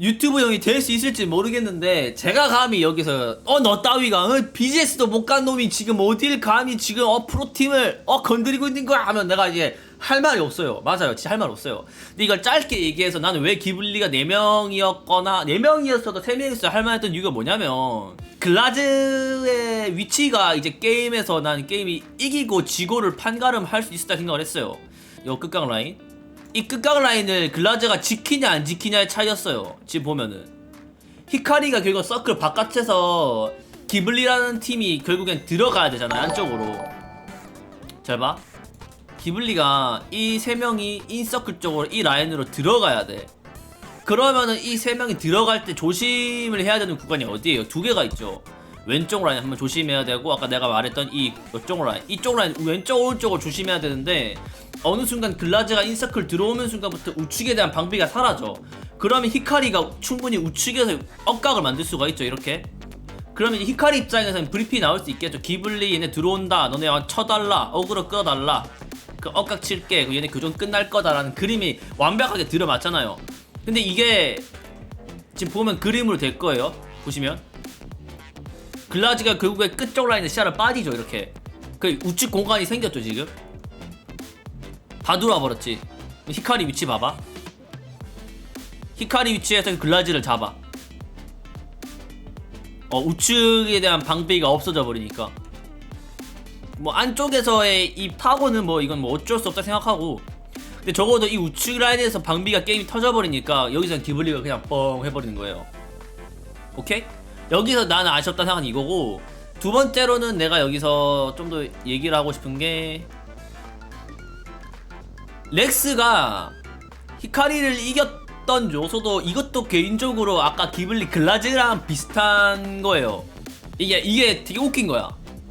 유튜브용이 될 수 있을지 모르겠는데 제가 감히 여기서 어 너 따위가 어, BGS도 못 간 놈이 지금 어딜 감히 지금 어 프로팀을 어 건드리고 있는 거야? 하면 내가 이제 할 말이 없어요. 맞아요. 진짜 할 말 없어요. 근데 이걸 짧게 얘기해서 나는 왜 기블리가 4명이었거나 4명이었어도 3명이었어야 할 만했던 이유가 뭐냐면 글라즈의 위치가 이제 게임에서 난 게임이 이기고 지고를 판가름 할 수 있었다 생각을 했어요. 요 끝강 라인 이 끝각 라인을 글라즈가 지키냐 안 지키냐의 차이였어요. 지금 보면은 히카리가 결국 서클 바깥에서 기블리라는 팀이 결국엔 들어가야 되잖아요 안쪽으로. 잘 봐. 기블리가 이 세 명이 인서클 쪽으로 이 라인으로 들어가야 돼. 그러면은 이 세 명이 들어갈 때 조심을 해야 되는 구간이 어디예요? 두 개가 있죠. 왼쪽 라인 한번 조심해야 되고 아까 내가 말했던 이 이쪽 라인 이쪽 라인 왼쪽 오른쪽을 조심해야 되는데 어느 순간 글라즈가 인서클 들어오는 순간부터 우측에 대한 방비가 사라져. 그러면 히카리가 충분히 우측에서 억각을 만들 수가 있죠 이렇게. 그러면 히카리 입장에서는 브리핑이 나올 수 있겠죠. 기블리 얘네 들어온다 너네 와 쳐달라 어그로 끌어달라. 그 억각 칠게 그 얘네 교전 끝날 거다라는 그림이 완벽하게 들어맞잖아요. 근데 이게 지금 보면 그림으로 될 거예요 보시면 글라즈가 결국에 끝쪽 라인에 시야를 빠지죠 이렇게. 그 우측 공간이 생겼죠 지금. 다 들어와 버렸지. 히카리 위치 봐봐. 히카리 위치에서 글라즈를 잡아. 어 우측에 대한 방비가 없어져 버리니까. 뭐 안쪽에서의 이 파고는 뭐 이건 뭐 어쩔 수 없다 생각하고. 근데 적어도 이 우측 라인에서 방비가 게임이 터져 버리니까 여기서 기블리가 그냥 뻥 해버리는 거예요. 오케이? 여기서 나는 아쉽다 생각은 이거고 두 번째로는 내가 여기서 좀 더 얘기를 하고 싶은 게 렉스가 히카리를 이겼던 요소도 이것도 개인적으로 아까 기블리 글라즈랑 비슷한 거예요. 이게 이게 되게 웃긴 거야.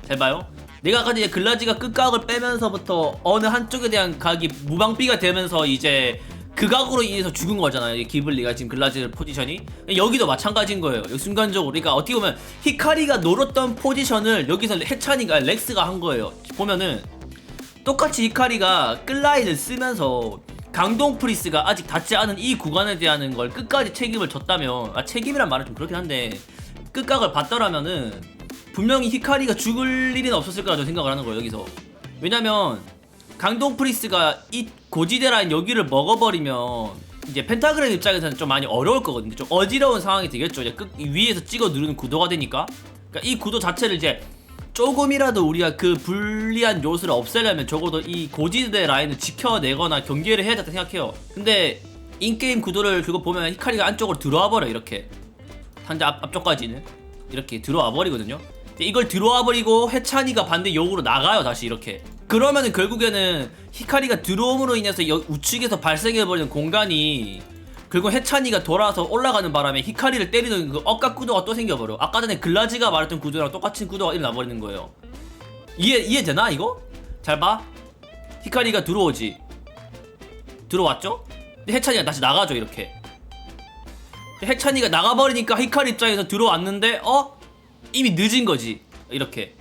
잘 봐요. 내가 아까 이제 글라즈가 끝각을 빼면서부터 어느 한쪽에 대한 각이 무방비가 되면서 이제 그 각으로 인해서 죽은 거잖아요. 이 기블리가 지금 글라즈 포지션이 여기도 마찬가지인 거예요. 순간적으로 그러니까 어떻게 보면 히카리가 노렸던 포지션을 여기서 해찬이가 렉스가 한 거예요. 보면은 똑같이 히카리가 끌라인을 쓰면서 강동 프리스가 아직 닿지 않은 이 구간에 대한 걸 끝까지 책임을 졌다면 아 책임이란 말은 좀 그렇긴 한데 끝각을 봤더라면은 분명히 히카리가 죽을 일은 없었을 거라고 생각을 하는 거예요 여기서 왜냐면 강동 프리스가 이 고지대 라인 여기를 먹어버리면 이제 펜타그램 입장에서는 좀 많이 어려울 거거든요 좀 어지러운 상황이 되겠죠 이제 끝 위에서 찍어 누르는 구도가 되니까 그러니까 이 구도 자체를 이제 조금이라도 우리가 그 불리한 요소를 없애려면 적어도 이 고지대 라인을 지켜내거나 경계를 해야 된다 생각해요. 근데 인게임 구도를 그거 보면 히카리가 안쪽으로 들어와 버려 이렇게 상자 앞, 앞쪽까지는 이렇게 들어와 버리거든요. 이걸 들어와 버리고 해찬이가 반대 역으로 나가요 다시 이렇게. 그러면은 결국에는 히카리가 들어옴으로 인해서 여- 우측에서 발생해 버리는 공간이 결국 해찬이가 돌아서 올라가는 바람에 히카리를 때리는 그 억각 구도가 또 생겨버려. 아까 전에 글라즈가 말했던 구도랑 똑같은 구도가 일어나버리는 거예요. 이해, 이해되나, 이거? 잘 봐. 히카리가 들어오지. 들어왔죠? 해찬이가 다시 나가죠, 이렇게. 해찬이가 나가버리니까 히카리 입장에서 들어왔는데, 어? 이미 늦은 거지. 이렇게.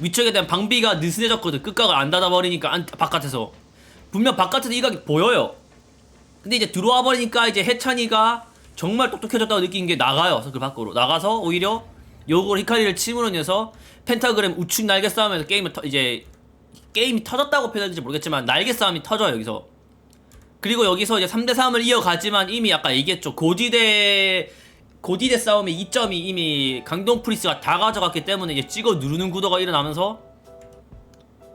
위쪽에 대한 방비가 느슨해졌거든. 끝각을 안 닫아버리니까, 안, 바깥에서. 분명 바깥에서 이 각이 보여요. 근데 이제 들어와 버리니까 이제 해찬이가 정말 똑똑해졌다고 느낀 게 나가요 서클 밖으로 나가서 오히려 요걸 히카리를 침으로 인해서 펜타그램 우측 날개 싸움에서 게임을 터, 이제 게임이 터졌다고 표현할지 모르겠지만 날개 싸움이 터져요 여기서 그리고 여기서 이제 3대 3을 이어가지만 이미 아까 얘기했죠 고지대 고지대 싸움의 이점이 이미 강동 프리스가 다 가져갔기 때문에 이제 찍어 누르는 구도가 일어나면서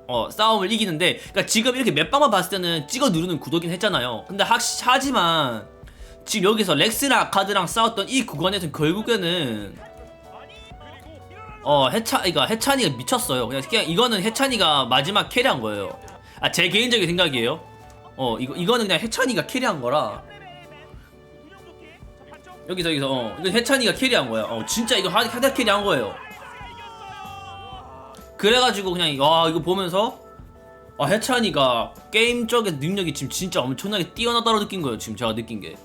어, 싸움을 이기는데, 그러니까 지금 이렇게 몇 방만 봤을 때는 찍어 누르는 구도긴 했잖아요. 근데 하, 하지만, 지금 여기서 렉스랑 아카드랑 싸웠던 이 구간에서는 결국에는, 어, 해찬, 그러니까 해찬이가 미쳤어요. 그냥, 그냥 이거는 해찬이가 마지막 캐리한 거예요. 아, 제 개인적인 생각이에요. 어, 이거, 이거는 그냥 해찬이가 캐리한 거라. 여기서, 여기서, 어, 이거 해찬이가 캐리한 거야. 어, 진짜 이거 하, 하다 캐리한 거예요. 그래가지고 그냥 와 이거 보면서 아 해찬이가 게임 쪽의 능력이 지금 진짜 엄청나게 뛰어나다고 느낀 거예요 지금 제가 느낀 게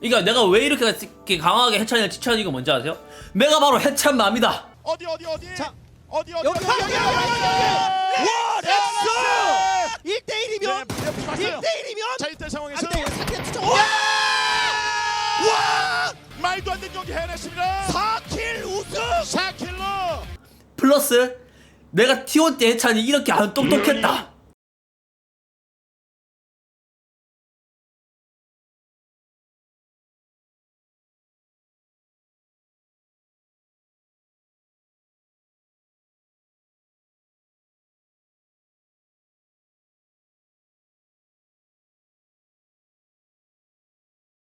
그러니까 내가 왜 이렇게, 이렇게 강하게 해찬이를 지켜는 이거 뭔지 아세요? 내가 바로 해찬 맘이다 어디 어디 어디 자, 어디 어디 여기, 여기, 여기, 어디 와, 렉스 1대1이면 네, 봤어요. 1대1이면 자 이때 상황에서 안돼 투정 와! 와! 해냈습니다. 4킬 우승! 4킬로! 플러스 내가 T1 때 해찬이 이렇게 안 똑똑했다